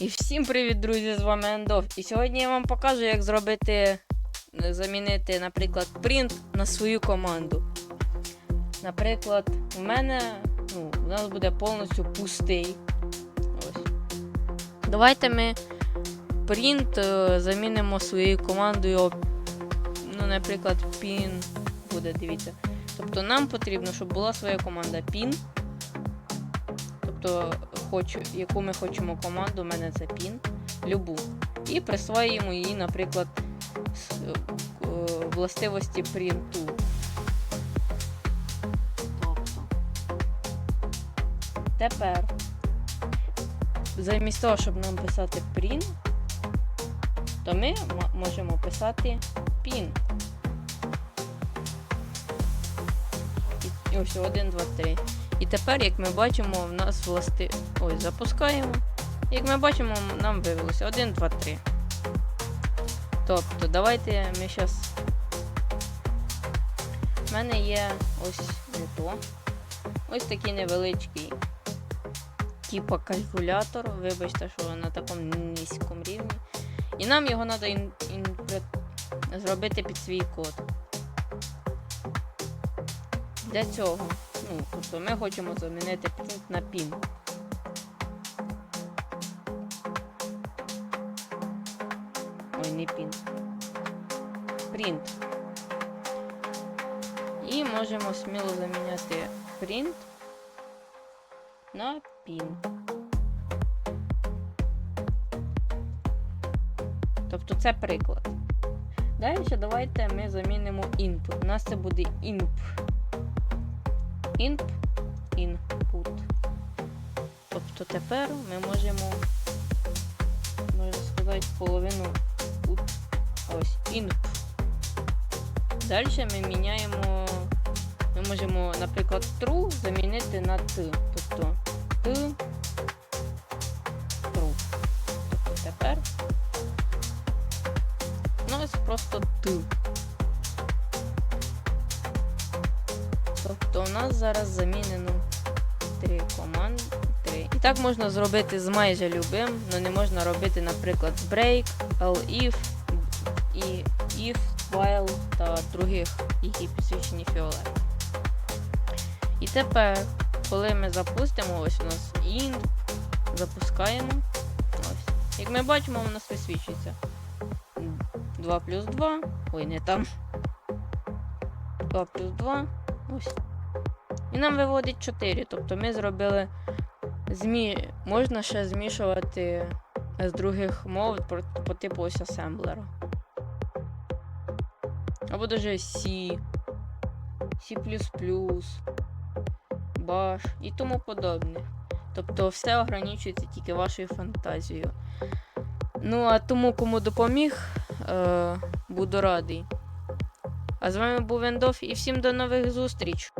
І всім привіт, друзі! З вами Ендов. І сьогодні я вам покажу, як зробити, е, замінити, наприклад, принт на свою команду. Наприклад, у мене ну, у нас буде повністю пустий. Ось. Давайте ми принт е, замінимо своєю командою. Ну, наприклад, pin буде, дивіться. Тобто нам потрібно, щоб була своя команда pin. Тобто, хочу, яку ми хочемо команду, у мене це pin, любу. І присвоюємо її, наприклад, с- е, властивості принту. Тобто. Тепер, замість того, щоб нам писати print, то ми можемо писати pin. І ось 1, 2, 3. І тепер, як ми бачимо, в нас власти. Ой, запускаємо. Як ми бачимо, нам виявилося 1, 2, 3. Тобто, давайте ми зараз. У мене є ось не то. Ось такий невеличкий. Типа калькулятор. Вибачте, що на такому низькому рівні. І нам його треба ін... ін... зробити під свій код. Для цього. Ну, тобто ми хочемо замінити принт на пін. Ой, не пін. Принт. І можемо сміло заміняти принт на пін. Тобто це приклад. Далі давайте ми замінимо input. У нас це буде imp. Inp, input. Тобто тепер ми можемо, можна сказати, половину put. Ось inp. Далі ми міняємо, ми можемо, наприклад, true замінити на t. Тобто t true. Тобто тепер ну ось просто t. Тобто у нас зараз замінено три команди. Три. І так можна зробити з майже любим, але не можна робити, наприклад, з break, if і if, while та других, які підсвічені фіолетом. І тепер, коли ми запустимо, ось у нас int, запускаємо. Ось. Як ми бачимо, у нас висвічується 2 плюс 2. Ой, не там. 2 плюс 2. Ось. І нам виводить 4. Тобто ми зробили змі... можна ще змішувати з других мов по, типу ось асемблера. Або даже C, C, Bash і тому подобне. Тобто все ограничується тільки вашою фантазією. Ну, а тому, кому допоміг, е, буду радий. А з вами був Ендов і всім до нових зустріч!